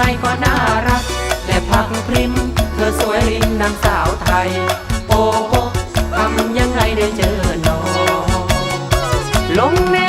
ังไงก็น่ารัก และพักพริม เธอสวยริมนางสาวไทย โอ้โหทำยังไงได้เจอน้องลงใน